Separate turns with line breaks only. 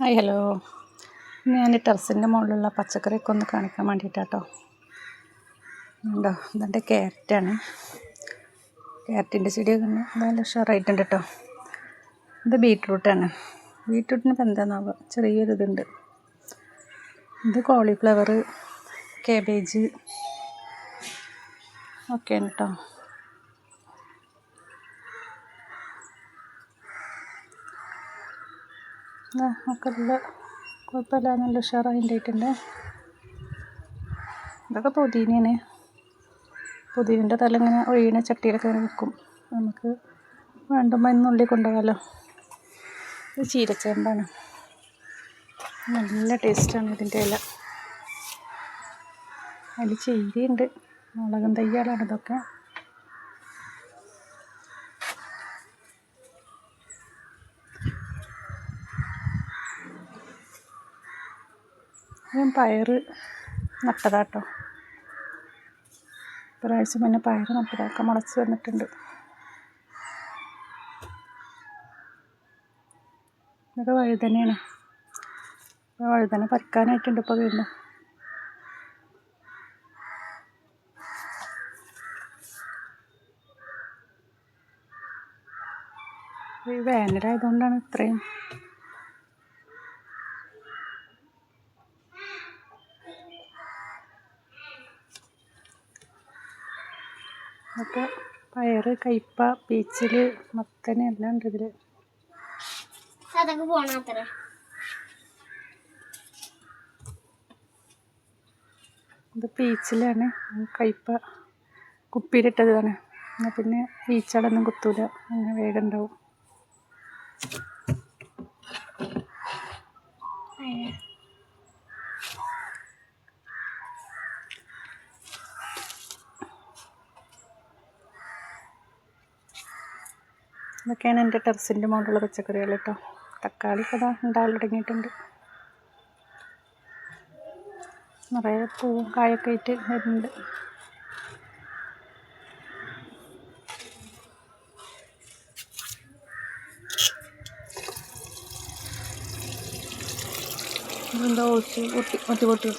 Hi hello. ഞാൻ ടെറസിന്റെ മുകളിലുള്ള പച്ചക്കറിയൊക്കെ ഒന്ന് കാണിക്കാൻ വേണ്ടിയിട്ടാട്ടോ. ഉണ്ടോ ഇതെന്റെ ക്യാരറ്റാണ്. ക്യാരറ്റിന്റെ ചെടിയൊക്കെ ഉണ്ട്. നല്ല ഉഷാറായിട്ടുണ്ട് കേട്ടോ. ഇത് ബീട്രൂട്ടാണ്. ബീട്രൂട്ടിന് ഇപ്പം എന്താണെന്നാവുക ചെറിയൊരു ഇതുണ്ട്. ഇത് കോളിഫ്ലവർ കാബേജ് ഒക്കെയാണ് കേട്ടോ. ഒക്കെ നല്ല കുഴപ്പമില്ല നല്ല ഉഷാറായി ഉണ്ടായിട്ടുണ്ട്. ഇതൊക്കെ പുതിനയാണ് പുതിനന്റെ തല ഇങ്ങനെ ഒഴിയണ ചട്ടിയിലൊക്കെ ഇങ്ങനെ വെക്കും. നമുക്ക് വേണ്ടുമ്പോൾ ഇന്നുള്ളിൽ കൊണ്ടുപോകാമല്ലോ ഇത് ചീരച്ചേമ്പാണ്. നല്ല ടേസ്റ്റാണ് ഇതിന്റെ ഇല. അതിൽ ചീരയുണ്ട് മുളകും തയ്യാറാണ് ഇതൊക്കെ. ഞാൻ പയർ നട്ടതാട്ടോ. ഒരാഴ്ച മുന്നേ പയർ നട്ടതൊക്കെ. മുളച്ച് വന്നിട്ടുണ്ട്. ഇതൊക്കെ വഴുതനയാണ്. വഴുതന പറിക്കാനായിട്ടുണ്ട് ഇപ്പോൾ വീണ്ടും. വേനലായതുകൊണ്ടാണ് ഇത്രയും ഒക്കെ പയർ കയ്പ പീച്ചിൽ മത്തന് എല്ലാം ഉണ്ട് ഇതിൽ
അതൊക്കെ പോണത്ര
ഇത് പീച്ചിലാണ്. കയ്പ കുപ്പിയിലിട്ടതാണ്. എന്നാൽ പിന്നെ ഈച്ചകളൊന്നും കുത്തൂല. അങ്ങനെ വേഗം ഉണ്ടാവും. ഇതൊക്കെയാണ് എന്റെ ടെറസിന്റെ മുകളിലുള്ള പച്ചക്കറികൾ കേട്ടോ. തക്കാളി കഥ ഉണ്ടാകാൻ തുടങ്ങിയിട്ടുണ്ട്. നിറയെ പൂവും കായൊക്കെ ആയിട്ട് വരുന്നുണ്ട്. ഇതെന്താ ഒട്ടി ഒട്ടി ഒട്ടി പൊട്ടി